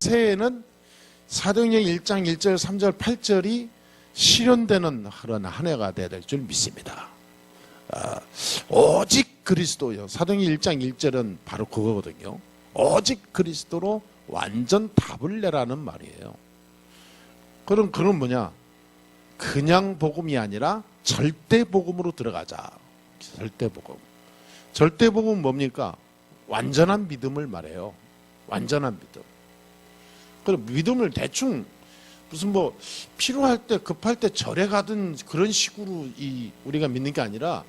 새해에는 사도행전 1장 1절 3절 8절이 실현되는 그런 한 해가 되어야 될 줄 믿습니다. 아, 오직 그리스도요. 사도행전 1장 1절은 바로 그거거든요. 오직 그리스도로 완전 답을 내라는 말이에요. 그럼 그건 뭐냐? 그냥 복음이 아니라 절대 복음으로 들어가자. 절대 복음. 절대 복음은 뭡니까? 완전한 믿음을 말해요. 완전한 믿음. 그럼 믿음을 대충 무슨 뭐 필요할 때 급할 때 절에 가든 그런 식으로 이 우리가 믿는 게 아니라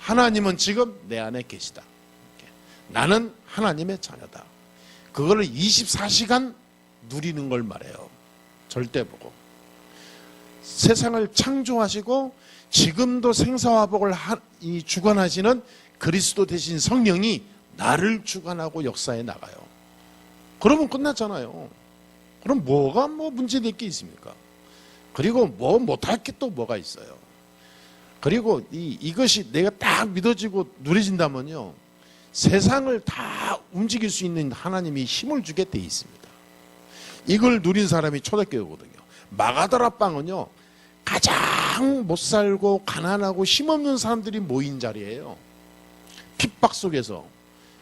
하나님은 지금 내 안에 계시다. 나는 하나님의 자녀다. 그거를 24시간 누리는 걸 말해요. 절대 보고. 세상을 창조하시고 지금도 생사화복을 주관하시는 그리스도 대신 성령이 나를 주관하고 역사에 나가요. 그러면 끝났잖아요. 그럼 뭐가 뭐 문제될 게 있습니까? 그리고 뭐 못할 게 또 뭐가 있어요. 그리고 이, 이것이 내가 딱 믿어지고 누려진다면요. 세상을 다 움직일 수 있는 하나님이 힘을 주게 돼 있습니다. 이걸 누린 사람이 초대교회거든요. 마가다라 빵은요. 가장 못 살고 가난하고 힘없는 사람들이 모인 자리예요. 핍박 속에서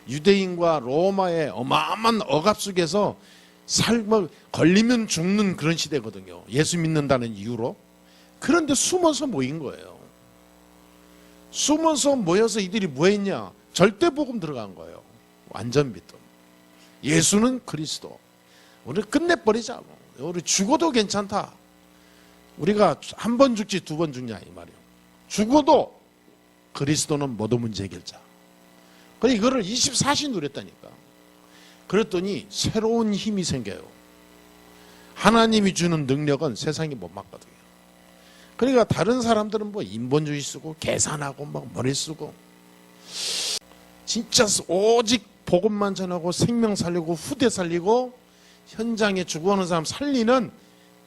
유대인과 로마의 어마어마한 억압 속에서 삶을 걸리면 죽는 그런 시대거든요. 예수 믿는다는 이유로. 그런데 숨어서 모인 거예요. 숨어서 모여서 이들이 뭐 했냐? 절대 복음 들어간 거예요. 완전 믿음. 예수는 그리스도. 우리 끝내버리자. 뭐. 우리 죽어도 괜찮다. 우리가 한 번 죽지 두 번 죽냐 이 말이에요. 죽어도 그리스도는 모든 문제 해결자. 그래 이거를 24시 누렸다니까. 그랬더니 새로운 힘이 생겨요. 하나님이 주는 능력은 세상이 못 막거든요. 그러니까 다른 사람들은 뭐 인본주의 쓰고 계산하고 막 머리 쓰고 진짜 오직 복음만 전하고 생명 살리고 후대 살리고 현장에 죽어오는 사람 살리는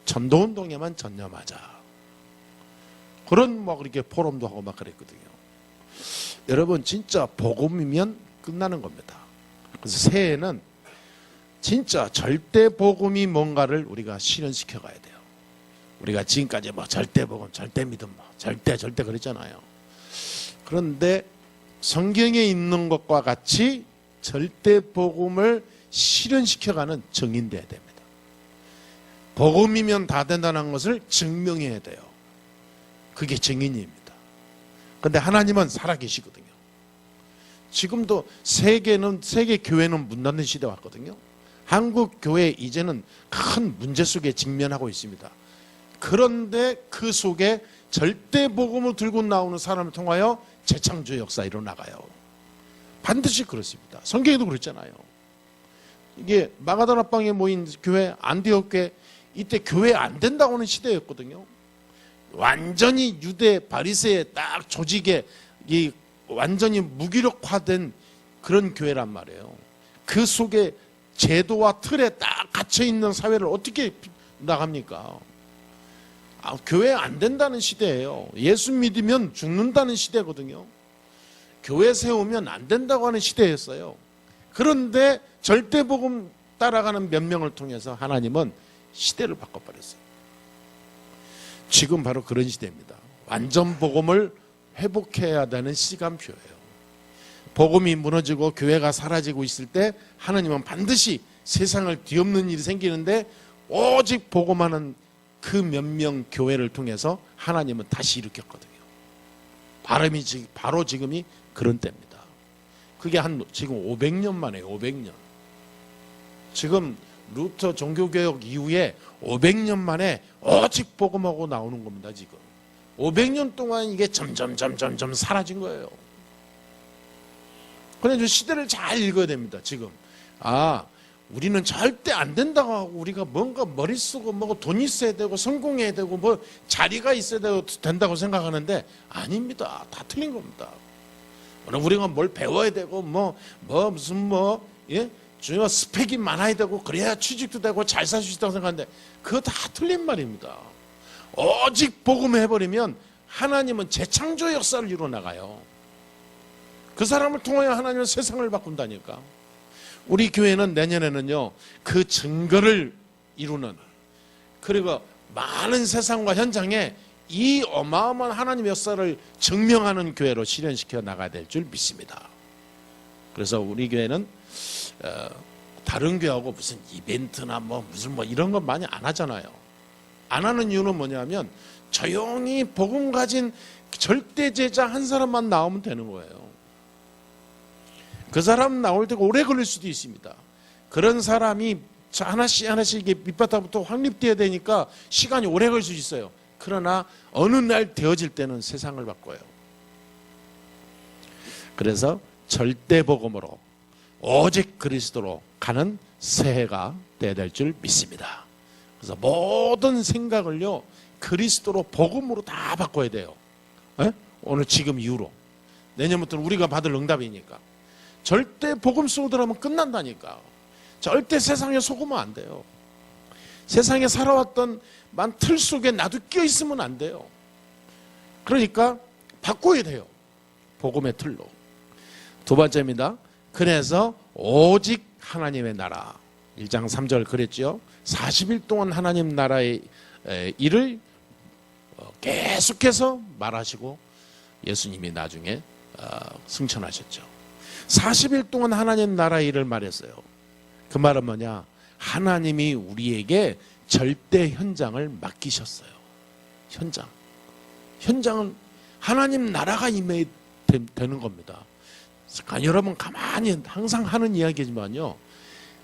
전도운동에만 전념하자. 그런 막 그렇게 포럼도 하고 막 그랬거든요. 여러분 진짜 복음이면 끝나는 겁니다. 그래서 새해에는 진짜 절대 복음이 뭔가를 우리가 실현시켜 가야 돼요. 우리가 지금까지 뭐 절대 복음, 절대 믿음, 뭐 절대 절대 그랬잖아요. 그런데 성경에 있는 것과 같이 절대 복음을 실현시켜 가는 정인돼야 됩니다. 복음이면 다 된다는 것을 증명해야 돼요. 그게 정인입니다. 근데 하나님은 살아계시거든요. 지금도 세계는 세계 교회는 문 닫는 시대 왔거든요. 한국 교회 이제는 큰 문제 속에 직면하고 있습니다. 그런데 그 속에 절대 복음을 들고 나오는 사람을 통하여 재창조 역사 일어나가요. 반드시 그렇습니다. 성경에도 그랬잖아요. 이게 마가다라방에 모인 교회 안디옥 교회 이때 교회 안 된다고 하는 시대였거든요. 완전히 유대 바리새의 딱 조직에 이 완전히 무기력화된 그런 교회란 말이에요. 그 속에 제도와 틀에 딱 갇혀 있는 사회를 어떻게 나갑니까? 아, 교회 안 된다는 시대예요. 예수 믿으면 죽는다는 시대거든요. 교회 세우면 안 된다고 하는 시대였어요. 그런데 절대 복음 따라가는 몇 명을 통해서 하나님은 시대를 바꿔버렸어요. 지금 바로 그런 시대입니다. 완전 복음을 회복해야 되는 시간표예요. 복음이 무너지고 교회가 사라지고 있을 때 하나님은 반드시 세상을 뒤엎는 일이 생기는데 오직 복음하는 그 몇 명 교회를 통해서 하나님은 다시 일으켰거든요. 바람이 지- 바로 지금이 그런 때입니다. 그게 한 지금 500년 만에 500년. 지금 루터 종교개혁 이후에 500년 만에 오직 복음하고 나오는 겁니다, 지금. 500년 동안 이게 점점 점점 점 사라진 거예요. 그래서 시대를 잘 읽어야 됩니다, 지금. 아, 우리는 절대 안 된다고 하고 우리가 뭔가 머리 쓰고 뭐고 돈 있어야 되고 성공해야 되고 뭐 자리가 있어야 된다고 생각하는데 아닙니다. 다 틀린 겁니다. 우리가 뭘 배워야 되고 뭐뭐 무슨 뭐 예? 주요 스펙이 많아야 되고 그래야 취직도 되고 잘 살 수 있다고 생각하는데 그거 다 틀린 말입니다. 오직 복음 해버리면 하나님은 재창조 역사를 이루어 나가요. 그 사람을 통하여 하나님은 세상을 바꾼다니까. 우리 교회는 내년에는요 그 증거를 이루는 그리고 많은 세상과 현장에 이 어마어마한 하나님의 역사를 증명하는 교회로 실현시켜 나가야 될 줄 믿습니다. 그래서 우리 교회는 어, 다른 교회하고 무슨 이벤트나 뭐 무슨 뭐 이런 거 많이 안 하잖아요. 안 하는 이유는 뭐냐면 조용히 복음 가진 절대 제자 한 사람만 나오면 되는 거예요. 그 사람 나올 때가 오래 걸릴 수도 있습니다. 그런 사람이 저 하나씩 하나씩 이게 밑바닥부터 확립돼야 되니까 시간이 오래 걸수 있어요. 그러나 어느 날 되어질 때는 세상을 바꿔요. 그래서 절대 복음으로 오직 그리스도로 가는 새해가 되어야 될 줄 믿습니다. 그래서 모든 생각을요 그리스도로 복음으로 다 바꿔야 돼요. 에? 오늘 지금 이후로 내년부터는 우리가 받을 응답이니까 절대 복음 들어가면 끝난다니까. 절대 세상에 속으면 안 돼요. 세상에 살아왔던 만 틀 속에 나도 끼어 있으면 안 돼요. 그러니까 바꿔야 돼요. 복음의 틀로. 두 번째입니다. 그래서 오직 하나님의 나라. 1장 3절 그랬죠. 40일 동안 하나님 나라의 에, 일을 어, 계속해서 말하시고 예수님이 나중에 어, 승천하셨죠. 40일 동안 하나님 나라 일을 말했어요. 그 말은 뭐냐? 하나님이 우리에게 절대 현장을 맡기셨어요. 현장. 현장은 하나님 나라가 임해 되는 겁니다. 그러니까 여러분 가만히 항상 하는 이야기지만요.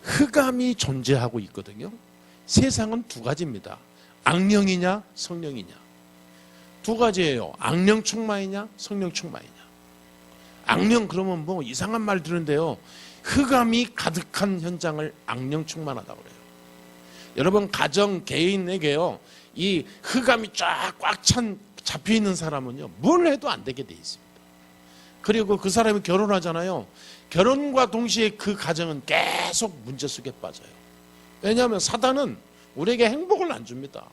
흑암이 존재하고 있거든요. 세상은 두 가지입니다. 악령이냐 성령이냐. 두 가지예요. 악령 충만이냐 성령 충만이냐. 악령 그러면 뭐 이상한 말 들은데요. 흑암이 가득한 현장을 악령 충만하다고 그래요. 여러분 가정 개인에게요. 이 흑암이 쫙 꽉 찬 잡혀 있는 사람은요. 뭘 해도 안 되게 돼 있습니다. 그리고 그 사람이 결혼하잖아요. 결혼과 동시에 그 가정은 계속 문제 속에 빠져요. 왜냐하면 사단은 우리에게 행복을 안 줍니다.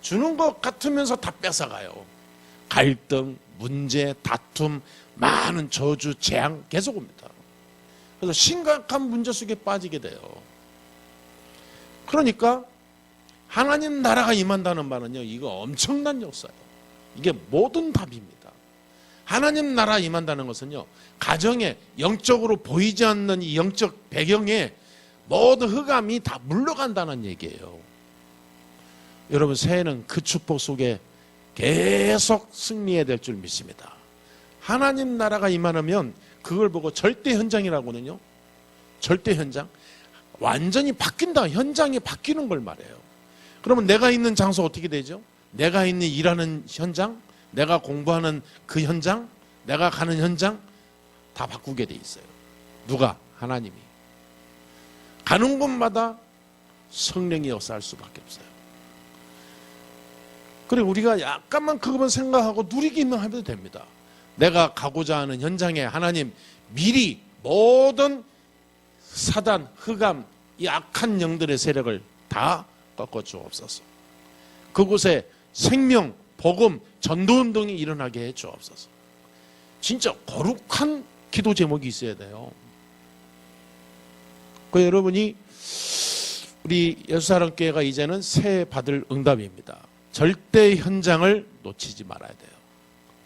주는 것 같으면서 다 뺏어가요. 갈등, 문제, 다툼, 많은 저주, 재앙 계속 옵니다. 그래서 심각한 문제 속에 빠지게 돼요. 그러니까 하나님 나라가 임한다는 말은요, 이거 엄청난 역사예요. 이게 모든 답입니다. 하나님 나라 임한다는 것은요, 가정에 영적으로 보이지 않는 이 영적 배경에 모든 흑암이 다 물러간다는 얘기예요. 여러분, 새해는 그 축복 속에 계속 승리해야 될 줄 믿습니다. 하나님 나라가 임하면 그걸 보고 절대 현장이라고는요. 절대 현장. 완전히 바뀐다. 현장이 바뀌는 걸 말해요. 그러면 내가 있는 장소 어떻게 되죠? 내가 있는 일하는 현장, 내가 공부하는 그 현장, 내가 가는 현장 다 바꾸게 돼 있어요. 누가? 하나님이. 가는 곳마다 성령이 역사할 수밖에 없어요. 그리고 우리가 약간만 그것만 생각하고 누리기만 하면 됩니다. 내가 가고자 하는 현장에 하나님 미리 모든 사단, 흑암, 이 악한 영들의 세력을 다 꺾어 주옵소서. 그곳에 생명, 복음, 전도 운동이 일어나게 해 주옵소서. 진짜 거룩한 기도 제목이 있어야 돼요. 그 여러분이 우리 예수사랑교회가 이제는 새 받을 응답입니다. 절대 현장을 놓치지 말아야 돼요.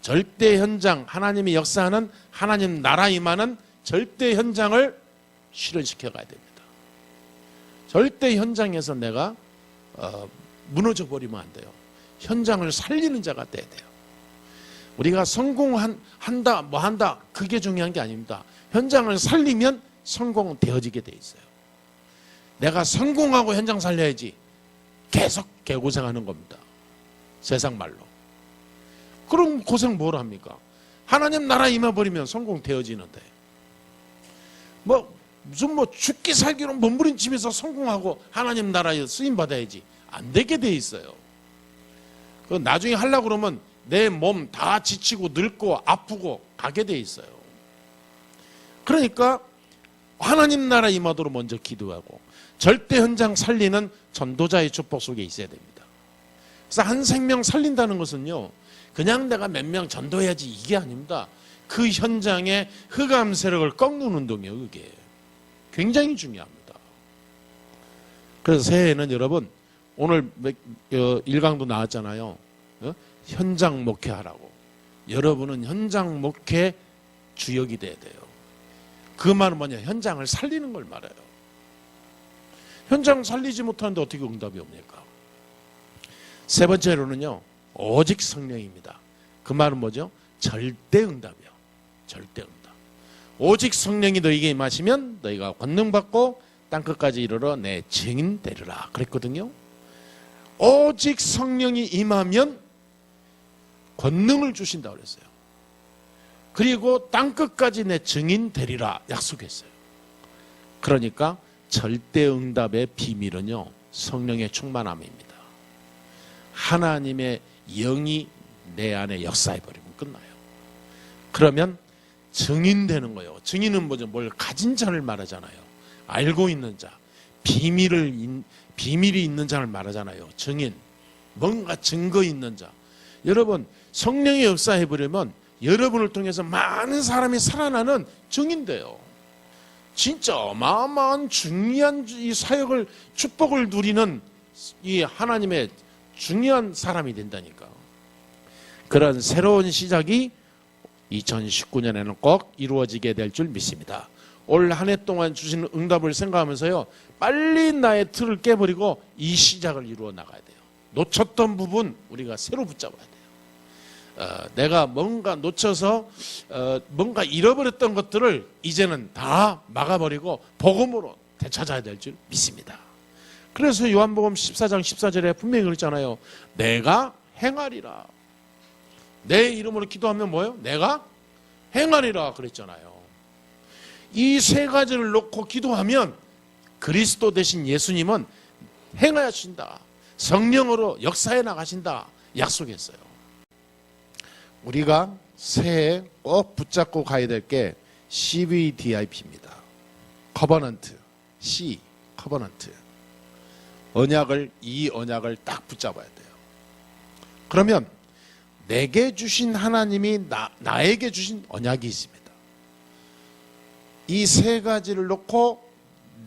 절대 현장, 하나님이 역사하는 하나님 나라 임하는 절대 현장을 실현시켜 가야 됩니다. 절대 현장에서 내가 어, 무너져 버리면 안 돼요. 현장을 살리는 자가 돼야 돼요. 우리가 성공한 한다 뭐 한다 그게 중요한 게 아닙니다. 현장을 살리면 성공은 되어지게 돼 있어요. 내가 성공하고 현장 살려야지 계속 개고생하는 겁니다. 세상 말로. 그럼 고생 뭘 합니까? 하나님 나라 임해버리면 성공되어지는데. 뭐, 무슨 뭐 죽기 살기로 몸부림치면서 성공하고 하나님 나라에 쓰임받아야지. 안 되게 돼 있어요. 그 나중에 하려고 그러면 내 몸 다 지치고 늙고 아프고 가게 돼 있어요. 그러니까 하나님 나라 임하도록 먼저 기도하고 절대 현장 살리는 전도자의 축복 속에 있어야 됩니다. 그래서 한 생명 살린다는 것은요. 그냥 내가 몇 명 전도해야지 이게 아닙니다. 그 현장에 흑암 세력을 꺾는 운동이에요, 그게. 굉장히 중요합니다. 그래서 새해에는 여러분 오늘 몇- 어, 일강도 나왔잖아요. 어? 현장 목회하라고. 여러분은 현장 목회 주역이 돼야 돼요. 그 말은 뭐냐? 현장을 살리는 걸 말해요. 현장 살리지 못하는데 어떻게 응답이 옵니까? 세 번째로는요, 오직 성령입니다. 그 말은 뭐죠? 절대 응답이요. 절대 응답. 오직 성령이 너희에게 임하시면 너희가 권능 받고 땅 끝까지 이르러 내 증인 되리라. 그랬거든요. 오직 성령이 임하면 권능을 주신다 그랬어요. 그리고 땅 끝까지 내 증인 되리라 약속했어요. 그러니까 절대 응답의 비밀은요. 성령의 충만함입니다. 하나님의 영이 내 안에 역사해 버리면 끝나요. 그러면 증인되는 거예요. 증인은 뭐죠? 뭘 가진 자를 말하잖아요. 알고 있는 자, 비밀을 인- 비밀이 있는 자를 말하잖아요. 증인, 뭔가 증거 있는 자. 여러분 성령의 역사해 버리면 여러분을 통해서 많은 사람이 살아나는 증인돼요. 진짜 어마어마한 중요한 이 사역을 축복을 누리는 이 하나님의 중요한 사람이 된다니까. 그런 새로운 시작이 2019년에는 꼭 이루어지게 될 줄 믿습니다. 올 한 해 동안 주신 응답을 생각하면서요, 빨리 나의 틀을 깨버리고 이 시작을 이루어 나가야 돼요. 놓쳤던 부분 우리가 새로 붙잡아야 돼요. 어, 내가 뭔가 놓쳐서 어, 뭔가 잃어버렸던 것들을 이제는 다 막아버리고 복음으로 되찾아야 될 줄 믿습니다. 그래서 요한복음 14장 14절에 분명히 그랬잖아요. 내가 행하리라. 내 이름으로 기도하면 뭐예요? 내가 행하리라 그랬잖아요. 이 세 가지를 놓고 기도하면 그리스도 대신 예수님은 행하신다. 성령으로 역사해 나가신다. 약속했어요. 우리가 새해 꼭 붙잡고 가야 될 게 CVDIP입니다. 커버넌트, C, 커버넌트. 언약을 이 언약을 딱 붙잡아야 돼요. 그러면 내게 주신 하나님이 나, 나에게 주신 언약이 있습니다. 이 세 가지를 놓고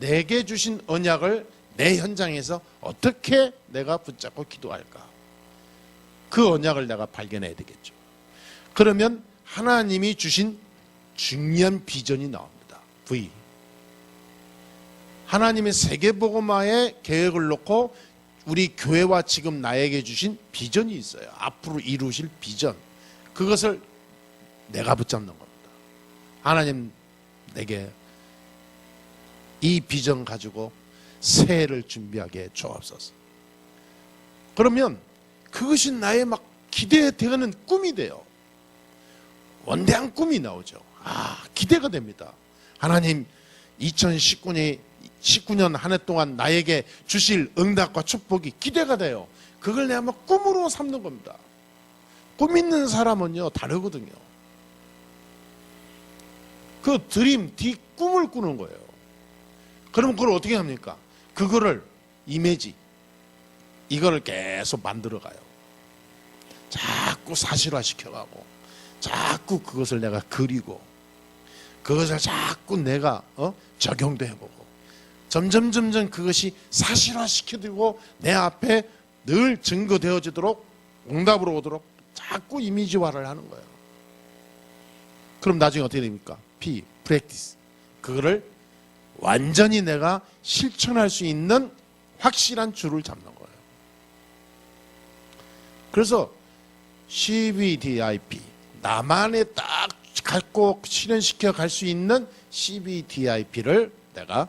내게 주신 언약을 내 현장에서 어떻게 내가 붙잡고 기도할까? 그 언약을 내가 발견해야 되겠죠. 그러면 하나님이 주신 중요한 비전이 나옵니다. V. 하나님의 세계복음화의 계획을 놓고 우리 교회와 지금 나에게 주신 비전이 있어요. 앞으로 이루실 비전. 그것을 내가 붙잡는 겁니다. 하나님 내게 이 비전 가지고 새해를 준비하게 주옵소서. 그러면 그것이 나의 막 기대되는 꿈이 돼요. 원대한 꿈이 나오죠. 아, 기대가 됩니다. 하나님 2019년 19년 한 해 동안 나에게 주실 응답과 축복이 기대가 돼요. 그걸 내가 막 꿈으로 삼는 겁니다. 꿈 있는 사람은요, 다르거든요. 그 드림, 뒤 꿈을 꾸는 거예요. 그럼 그걸 어떻게 합니까? 그거를 이미지, 이거를 계속 만들어 가요. 자꾸 사실화 시켜가고, 자꾸 그것을 내가 그리고, 그것을 자꾸 내가 어? 적용도 해보고, 점점 점점 그것이 사실화 시켜들고 내 앞에 늘 증거되어지도록 응답으로 오도록 자꾸 이미지화를 하는 거예요. 그럼 나중에 어떻게 됩니까? P, practice. 그거를 완전히 내가 실천할 수 있는 확실한 줄을 잡는 거예요. 그래서 CBDIP 나만의 딱 갖고 실현시켜 갈 수 있는 CBDIP를 내가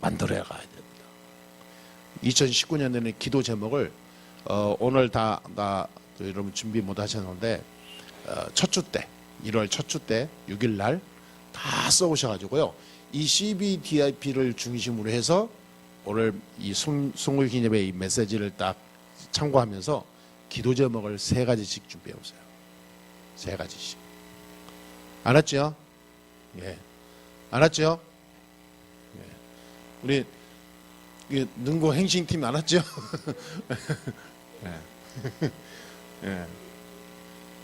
만들어야 가야 됩니다. 2019년에는 기도 제목을 어, 오늘 다, 다 여러분 준비 못 하셨는데 어, 첫주 때 1월 첫 주 때 6일 날 다 써오셔가지고요. 이 CBDIP를 중심으로 해서 오늘 이 송- 송울 기념의 이 메시지를 딱 참고하면서 기도 제목을 세 가지씩 준비해 보세요. 세 가지씩. 알았죠? 예. 알았죠? 예. 우리 이 능고 행신팀 알았죠? 예. 예.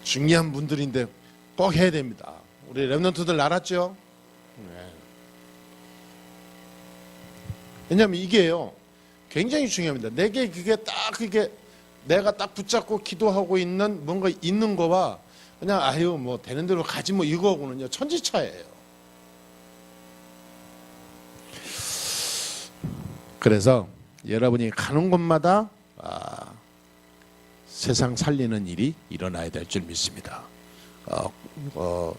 중요한 분들인데 꼭 해야 됩니다. 우리 랩런트들 알았죠? 예. 왜냐하면 이게요 굉장히 중요합니다. 내게 그게 딱 그게 내가 딱 붙잡고 기도하고 있는 뭔가 있는 거와 그냥 아유 뭐 되는 대로 가지 뭐 이거하고는요 천지 차예요. 그래서 여러분이 가는 곳마다 아, 세상 살리는 일이 일어나야 될 줄 믿습니다. 어, 어,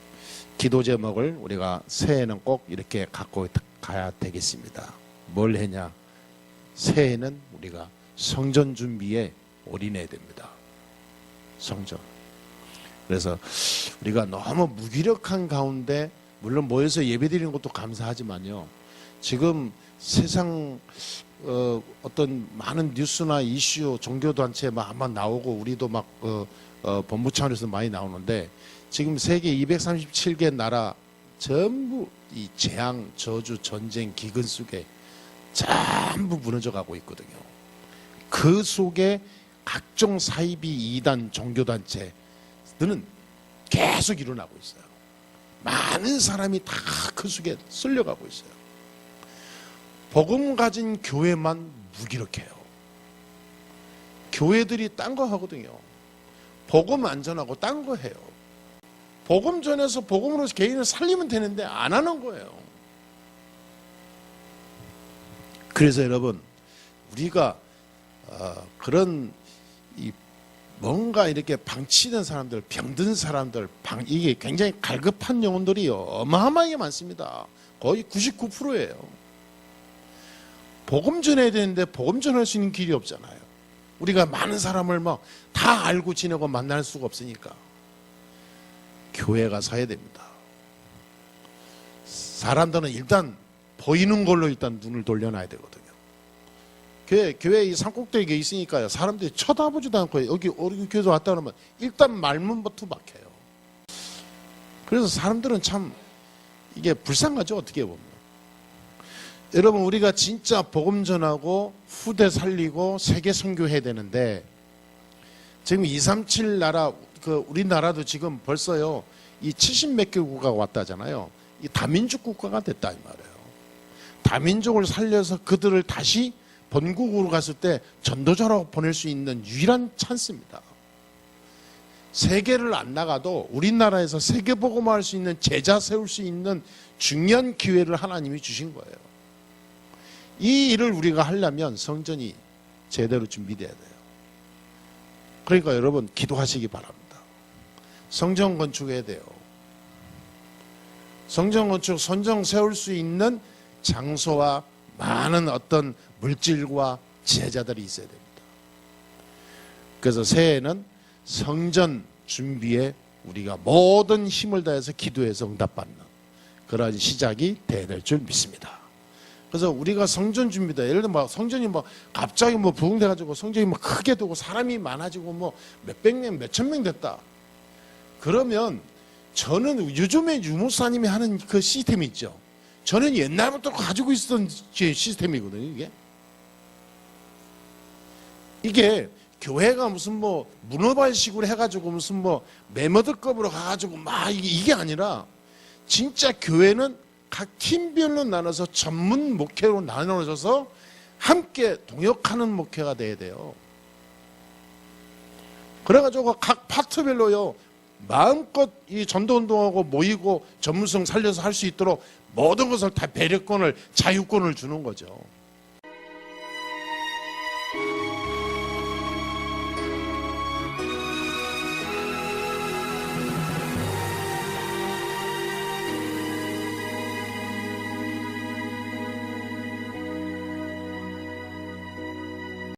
기도 제목을 우리가 새해는 꼭 이렇게 갖고 가야 되겠습니다. 뭘 했냐? 새해는 우리가 성전 준비에 올인해야 됩니다. 성전. 그래서 우리가 너무 무기력한 가운데 물론 모여서 예배드리는 것도 감사하지만요. 지금 세상 어, 어떤 많은 뉴스나 이슈 종교 단체 막 아마 나오고 우리도 막 어, 어, 법무 차원에서 많이 나오는데 지금 세계 237개 나라 전부 이 재앙, 저주, 전쟁, 기근 속에 전부 무너져 가고 있거든요. 그 속에 각종 사이비 이단 종교 단체들은 계속 일어나고 있어요. 많은 사람이 다 그 속에 쓸려가고 있어요. 복음 가진 교회만 무기력해요. 교회들이 딴 거 하거든요. 복음 안전하고 딴 거 해요. 복음 전에서 복음으로 개인을 살리면 되는데 안 하는 거예요. 그래서 여러분 우리가 어, 그런 이 뭔가 이렇게 방치된 사람들, 병든 사람들, 방, 이게 굉장히 갈급한 영혼들이 어마어마하게 많습니다. 거의 99%예요. 복음 전해야 되는데 복음 전할 수 있는 길이 없잖아요. 우리가 많은 사람을 막 다 알고 지내고 만날 수가 없으니까 교회가 서야 됩니다. 사람들은 일단 보이는 걸로 일단 눈을 돌려놔야 되거든요. 교회 교회 이 산꼭대기에 있으니까요. 사람들이 쳐다보지도 않고 여기 우리 교회 왔다 그러면 일단 말문부터 막혀요. 그래서 사람들은 참 이게 불쌍하죠 어떻게 보면. 여러분 우리가 진짜 복음 전하고 후대 살리고 세계 선교해야 되는데 지금 237 나라 그 우리나라도 지금 벌써요 이 70몇 개 국가가 왔다잖아요. 이 다민족 국가가 됐다 이 말이에요. 다민족을 살려서 그들을 다시 본국으로 갔을 때 전도자로 보낼 수 있는 유일한 찬스입니다. 세계를 안 나가도 우리나라에서 세계 복음화할 수 있는 제자 세울 수 있는 중요한 기회를 하나님이 주신 거예요. 이 일을 우리가 하려면 성전이 제대로 준비돼야 돼요. 그러니까 여러분 기도하시기 바랍니다. 성전 건축해야 돼요. 성전 건축, 선정 세울 수 있는 장소와 많은 어떤 물질과 제자들이 있어야 됩니다. 그래서 새해에는 성전 준비에 우리가 모든 힘을 다해서 기도해서 응답받는 그러한 시작이 돼야 될 줄 믿습니다. 그래서 우리가 성전 준비다. 예를 들면 뭐 성전이 뭐 갑자기 뭐 부흥돼 가지고 성전이 뭐 크게 되고 사람이 많아지고 뭐 몇백 명, 몇천 명 됐다. 그러면 저는 요즘에 유목사님이 하는 그 시스템이 있죠. 저는 옛날부터 가지고 있었던 제 시스템이거든요, 이게. 이게 교회가 무슨 뭐 문어발식으로 해가지고 무슨 뭐 매머드급으로 가가지고 막 이게 아니라 진짜 교회는 각 팀별로 나눠서 전문 목회로 나눠져서 함께 동역하는 목회가 돼야 돼요. 그래가지고 각 파트별로요 마음껏 이 전도 운동하고 모이고 전문성 살려서 할 수 있도록 모든 것을 다 배려권을 자유권을 주는 거죠.